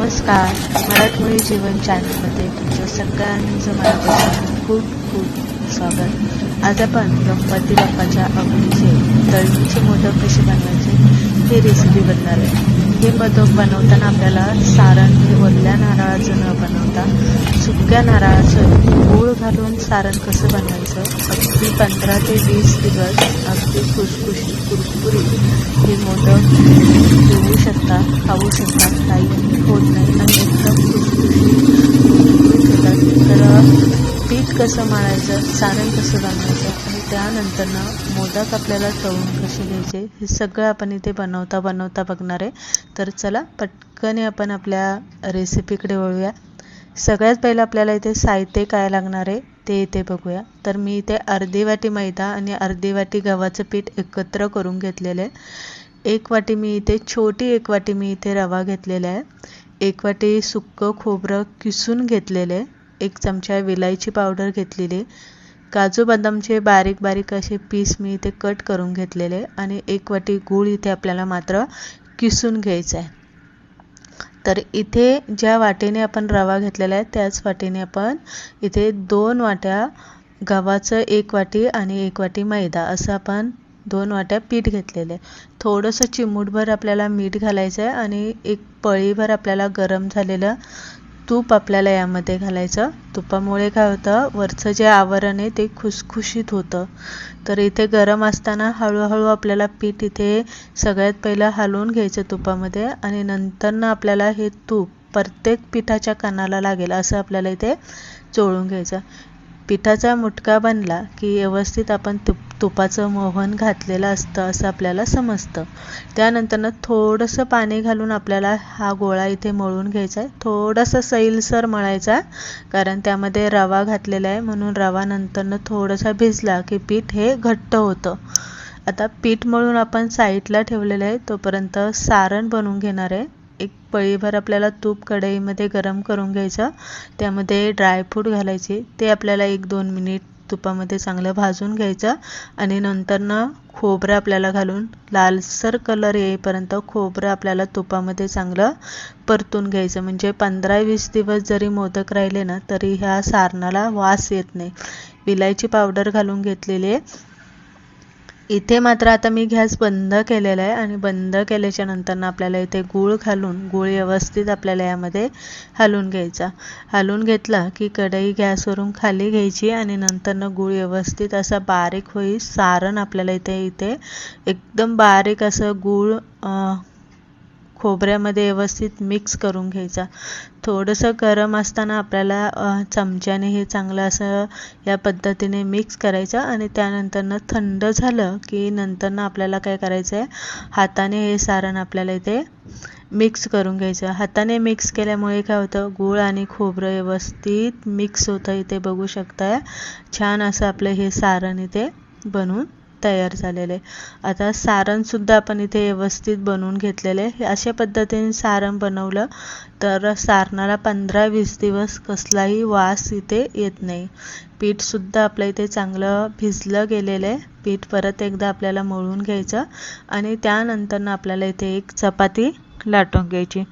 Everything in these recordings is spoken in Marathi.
नमस्कार. मराठमोळी जीवन चॅनलमध्ये तुमचं सगळ्यांचं मनापासून खूप खूप स्वागत. आज आपण गणपती बाप्पाच्या आवडीचे तळणीचे मोदक कसे बनवायचे हे रेसिपी बनणार आहे. हे मोदक बनवताना आपल्याला सारण हे ओल्या नारळाचं न बनवता सुक्या नारळाचं गूळ घालून सारण कसं बनवायचं? अगदी पंधरा ते वीस दिवस अगदी खुशखुशी कुरकुरी हे मोदक देऊ शकता खाऊ शकता काही होत नाही आणि एकदम खुशखुशी तर पीठ कसं मारायचं सारण कसं बनवायचं? त्यानंतर ना मोदक आपल्याला तळून कसे घ्यायचे हे सगळं आपण इथे बनवता बनवता बघणार आहे. तर चला पटकन आपण आपल्या रेसिपीकडे वळूया. सगळ्यात पहिलं आपल्याला इथे साहित्य काय लागणार आहे ते इथे बघूया. तर मी इथे अर्धी वाटी मैदा आणि अर्धी वाटी गव्हाचं पीठ एकत्र करून घेतलेलं आहे. एक वाटी मी इथे छोटी एक वाटी मी इथे रवा घेतलेला आहे. एक वाटी सुक्कं खोबरं किसून घेतलेलं आहे. एक चमचा विलायची पावडर घेतलेली काजू बदामचे बारीक बारीक असे पीस मी इथे कट करून घेतलेले आणि एक वाटी गूळ इथे आपल्याला मात्र किसून घ्यायचं आहे. तर इथे ज्या वाटेने आपण रवा घेतलेला आहे त्याच वाटेने आपण इथे दोन वाट्या गव्हाचं एक वाटी आणि एक वाटी मैदा असं आपण दोन वाट्या पीठ घेतलेले थोडंसं चिमूटभर आपल्याला मीठ घालायचं आहे आणि एक पळीभर आपल्याला गरम झालेलं तूप आपल्याला यामध्ये घालायचं. तुपामुळे काय होतं वरचं जे आवरण आहे ते खुसखुशीत होतं. तर इथे गरम असताना हळूहळू आपल्याला पीठ इथे सगळ्यात पहिलं हलवून घ्यायचं तुपामध्ये आणि नंतर ना आपल्याला हे तूप प्रत्येक पिठाच्या कानाला लागेल असं आपल्याला इथे चोळून घ्यायचं. पिठाचा मुटका बनला की व्यवस्थित आपण तुप तुपाचं मोहन घातलेलं असतं असं आपल्याला समजतं. त्यानंतरनं थोडंसं पाणी घालून आपल्याला हा गोळा इथे मळून घ्यायचा आहे. थोडंसं सैलसर मळायचा कारण त्यामध्ये रवा घातलेला आहे. म्हणून रवा नंतरनं थोडासा भिजला की पीठ हे घट्ट होतं. आता पीठ मळून आपण साईडला ठेवलेलं आहे तोपर्यंत सारण बनवून घेणार आहे. एक पळीभर आपल्याला तूप कढईमध्ये गरम करून घ्यायचं. त्यामध्ये ड्रायफ्रूट घालायचे. ते आपल्याला एक दोन मिनिट तुपामध्ये चांगलं भाजून घ्यायचं. आणि नंतरनं खोबरं आपल्याला घालून लालसर कलर येईपर्यंत खोबरं आपल्याला तुपामध्ये चांगलं परतून घ्यायचं. म्हणजे पंधरा वीस दिवस जरी मोदक राहिले ना तरी ह्या सारणाला वास येत नाही. विलायची पावडर घालून घेतलेली आहे. इथे मात्र आता मी गॅस बंद केलेला आहे आणि बंद केल्याच्यानंतर आपल्याला इथे गूळ घालून गूळ व्यवस्थित आपल्याला यामध्ये हलवून घ्यायचा. हलवून घेतला की कढई गॅसवरून खाली घ्यायची आणि नंतरनं गूळ व्यवस्थित असा बारीक होईल सारण आपल्याला इथे इथे एकदम बारीक असं गूळ खोबऱ्यामध्ये व्यवस्थित मिक्स करून घ्यायचा. थोडंसं गरम असताना आपल्याला चमच्याने हे चांगलं असं या पद्धतीने मिक्स करायचं आणि त्यानंतरनं थंड झालं की नंतरनं आपल्याला काय करायचं आहे हाताने हे सारण आपल्याला इथे मिक्स करून घ्यायचं. हाताने मिक्स केल्यामुळे काय होतं गूळ आणि खोबरं व्यवस्थित मिक्स होतं. इथे बघू शकताय छान असं आपलं हे सारण इथे बनवून तयार झालेले. आता सारणसुद्धा आपण इथे व्यवस्थित बनवून घेतलेले. अशा पद्धतीने सारण बनवलं तर सारणाला पंधरा वीस दिवस कसलाही वास इथे येत नाही. पीठसुद्धा आपलं इथे चांगलं भिजलं गेलेलं. आहे पीठ परत एकदा आपल्याला मळून घ्यायचं आणि त्यानंतरनं आपल्याला इथे एक चपाती लाटून घ्यायची.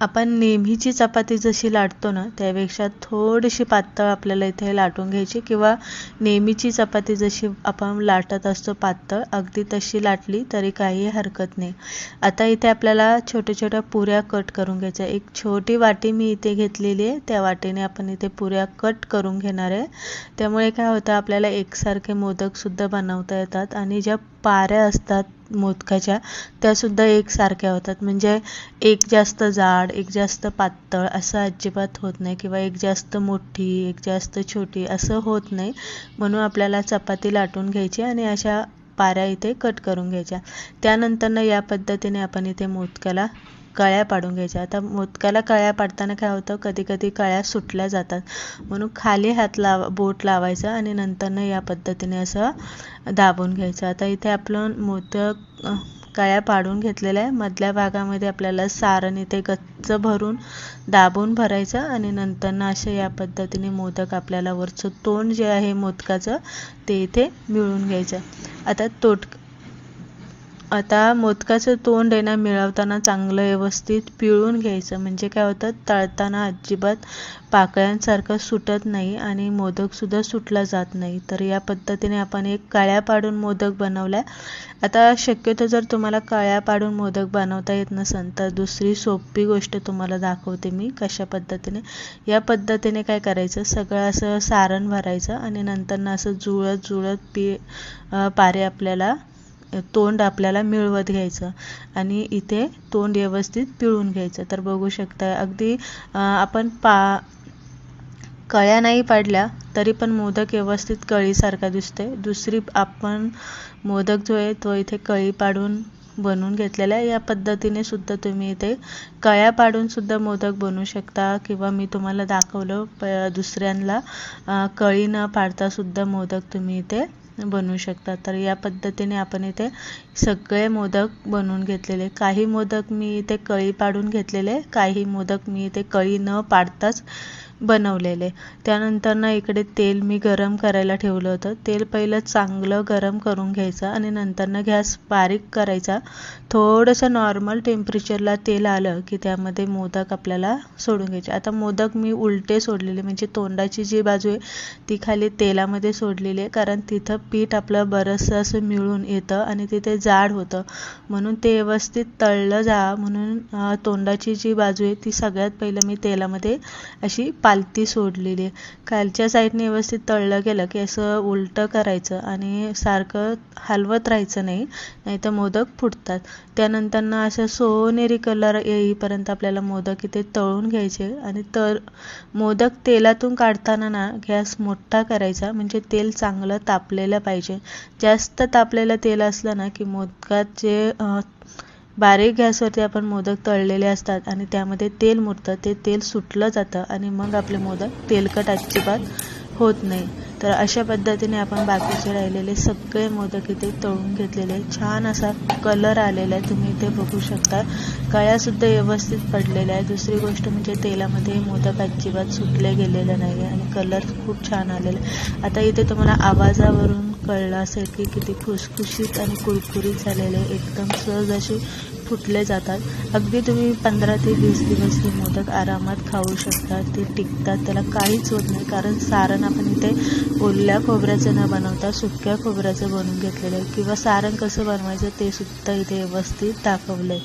आपण नेहमीची चपाती जशी लाटतो ना त्यापेक्षा थोडीशी पातळ आपल्याला इथे लाटून घ्यायची किंवा नेहमीची चपाती जशी आपण लाटत असतो पातळ अगदी तशी लाटली तरी काही हरकत नाही. आता इथे आपल्याला छोट्या छोट्या पुऱ्या कट करून घ्यायच्या. एक छोटी वाटी मी इथे घेतलेली आहे. त्या वाटीने आपण इथे पुऱ्या कट करून घेणार आहे. त्यामुळे काय होतं आपल्याला एकसारखे मोदकसुद्धा बनवता येतात आणि ज्या पाऱ्या असतात मोदकाच्या त्यासुद्धा एकसारख्या होतात. म्हणजे एक जास्त जाड एक जास्त पातळ असं अजिबात होत नाही किंवा एक जास्त मोठी एक जास्त छोटी असं होत नाही. म्हणून आपल्याला चपाती लाटून घ्यायची आणि अशा पाऱ्या इथे कट करून घ्यायच्या. त्यानंतरनं या पद्धतीने आपण इथे मोदकाला कळ्या पाडून घ्यायच्या. आता मोदकाला कळ्या पाडताना काय होतं? कधी कधी कळ्या सुटल्या जातात. म्हणून खाली हात लावा बोट लावायचं आणि नंतरनं या पद्धतीने असं दाबून घ्यायचं. आता इथे आपलं मोदक कळ्या पाडून घेतलेल्या आहे. मधल्या भागामध्ये आपल्याला सारण इथे गच्च भरून दाबून भरायचं आणि नंतरनं असे या पद्धतीने मोदक आपल्याला वरचं तोंड जे आहे मोदकाचं ते इथे मिळून घ्यायचं. आता तोट आता मोदकाचं तोंड आहे ना मिळवताना चांगलं व्यवस्थित पिळून घ्यायचं. म्हणजे काय होतं तळताना अजिबात पाकळ्यांसारखं सुटत नाही आणि मोदकसुद्धा सुटला जात नाही. तर या पद्धतीने आपण एक काळ्या पाडून मोदक बनवला आता शक्यतो जर तुम्हाला काळ्या पाडून मोदक बनवता येत नसेल तर दुसरी सोपी गोष्ट तुम्हाला दाखवते मी कशा पद्धतीने. या पद्धतीने काय करायचं सगळं असं सारण भरायचं आणि नंतर असं जुळत जुळत पी पारे आपल्याला तोंड आपल्याला मिळवत घ्यायचं आणि इथे तोंड व्यवस्थित पिळून घ्यायचं. तर बघू शकता अगदी आपण पा कळ्या नाही पाडल्या तरी पण मोदक व्यवस्थित कळीसारखा दिसतोय. दुसरी आपण मोदक जो आहे तो इथे कळी पाडून बनवून घेतलेला आहे. या पद्धतीने सुद्धा तुम्ही इथे कळ्या पाडून सुद्धा मोदक बनवू शकता किंवा मी तुम्हाला दाखवलं प दुसऱ्यांना कळी न पाडता सुद्धा मोदक तुम्ही इथे बनवू शकता तर या पद्धतीने आपण इथे सगळे मोदक बनवून घेतलेले. काही मोदक मी इथे कळी पाडून घेतलेले काही मोदक मी इथे कळी न पाडताच बनवलेले. त्यानंतर ना इकडे तेल मी गरम करायला ठेवलं होतं. तेल पहिलं चांगलं गरम करून घ्यायचं आणि नंतर ना गॅस बारीक करायचा. थोडंसं नॉर्मल टेम्परेचरला तेल आलं की त्यामध्ये मोदक आपल्याला सोडून घ्यायचे. आता मोदक मी उलटे सोडलेले म्हणजे तोंडाची जी बाजू आहे ती खाली तेलामध्ये सोडलेली आहे कारण तिथं पीठ आपलं बरंचसं असं मिळून येतं आणि तिथे जाड होतं. म्हणून ते व्यवस्थित तळलं जा म्हणून तोंडाची जी बाजू आहे ती सगळ्यात पहिलं मी तेलामध्ये अशी पालती सोडलेली आहे. खालच्या साईडने व्यवस्थित तळलं गेलं की असं उलटं करायचं आणि सारखं हलवत राहायचं नाही नाही तर मोदक फुटतात. त्यानंतर ना असं सोनेरी कलर येईपर्यंत आपल्याला मोदक इथे तळून घ्यायचे आणि तर मोदक तेलातून काढताना ना गॅस मोठा करायचा म्हणजे तेल चांगलं तापलेलं पाहिजे. जास्त तापलेलं तेल असलं ना की मोदकात जे बारीक गॅसवरती आपण मोदक तळलेले असतात आणि त्यामध्ये तेल मुरतं ते तेल सुटलं जातं आणि मग आपले मोदक तेलकट अजिबात होत नाही. तर अशा पद्धतीने आपण बाकीचे राहिलेले सगळे मोदक इथे तळून घेतलेले छान असा कलर आलेला आहे. तुम्ही इथे बघू शकता. कळ्यासुद्धा व्यवस्थित पडलेल्या आहे दुसरी गोष्ट म्हणजे तेलामध्ये मोदक अजिबात सुटले गेलेले नाही आहे आणि कलर खूप छान आलेला आहे आता इथे तुम्हाला आवाजावरून कळलं असेल की किती खुसखुशीत आणि कुरकुरीत झालेले एकदम सहज असे फुटले जातात. अगदी तुम्ही पंधरा ते वीस दिवस हे मोदक आरामात खाऊ शकता. ते टिकतात त्याला काहीच होत नाही. कारण सारण आपण इथे ओल्या खोबऱ्याचं न बनवता सुक्या खोबऱ्याचं बनवून घेतलेलं आहे. किंवा सारण कसं बनवायचं ते सुद्धा इथे व्यवस्थित दाखवलं आहे